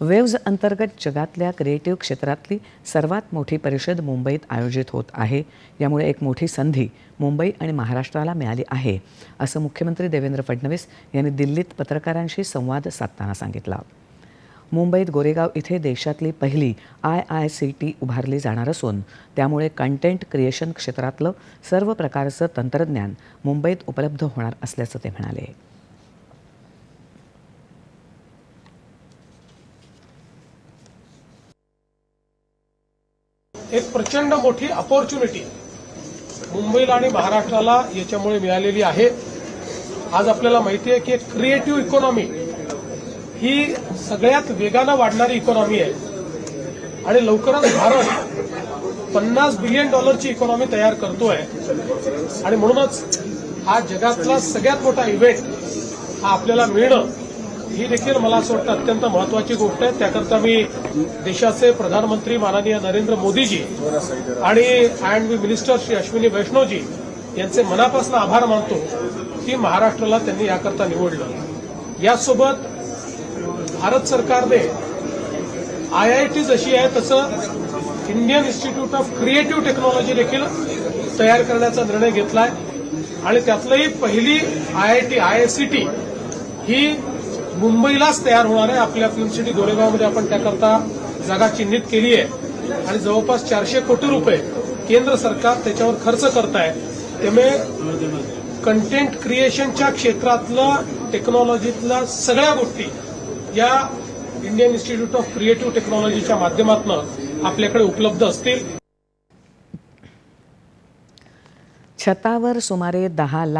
Waves अंतर्गत जगातल्या creative क्षेत्रातली सर्वात मोठी परिषद मुंबईत आयोजित होत आहे. यामुळे एक मोठी संधी मुंबई आणि महाराष्ट्राला मिळाली आहे असं मुख्यमंत्री देवेंद्र फडणवीस यांनी दिल्लीत पत्रकारांशी संवाद साधताना सांगितलं. मुंबईत गोरेगाव इथे देशातली पहिली आय आय सी टी उभारली जाणार असून त्यामुळे कंटेंट क्रिएशन क्षेत्रातलं सर्व प्रकारचं तंत्रज्ञान मुंबईत उपलब्ध होणार असल्याचं ते म्हणाले. एक प्रचंड मोठी अपॉर्च्युनिटी मुंबईला आणि महाराष्ट्राला याच्यामुळे मिळालेली आहे. आज आपल्याला माहिती आहे की एक क्रिएटिव्ह इकॉनॉमी ही सगळ्यात वेगानं वाढणारी इकॉनॉमी आहे. आणि लवकरच भारत पन्नास बिलियन डॉलरची इकॉनॉमी तयार करतोय. आणि म्हणूनच हा जगातला सगळ्यात मोठा इव्हेंट हा आपल्याला मिळणं ही देखील मला असं वाटतं अत्यंत महत्वाची गोष्ट आहे. त्याकरता मी देशाचे प्रधानमंत्री माननीय नरेंद्र मोदीजी आणि and B minister Shri Ashwini Vaishnawji यांचे मनापासून आभार मानतो की महाराष्ट्राला त्यांनी याकरता निवडलं. यासोबत भारत सरकारने आय आय टी जशी आहे तसं Indian Institute of Creative Technology देखील तयार करण्याचा निर्णय घेतलाय. आणि त्यातलंही पहिली I I T I I C T ही मुंबईलाच तयार होणार आहे. आपल्या फिल्म सिटी गोरेगावमध्ये आपण त्याकरता जागा चिन्हित केली आहे. आणि जवळपास चारशे कोटी रुपये केंद्र सरकार त्याच्यावर खर्च करत आहे त्यामुळे कंटेंट क्रिएशनच्या क्षेत्रातलं टेक्नॉलॉजीतल्या सगळ्या गोष्टी या इंडियन इन्स्टिट्यूट ऑफ क्रिएटिव्ह टेक्नॉलॉजीच्या माध्यमातून आपल्याकडे उपलब्ध असतील. छतावर सुमारे दहा लाख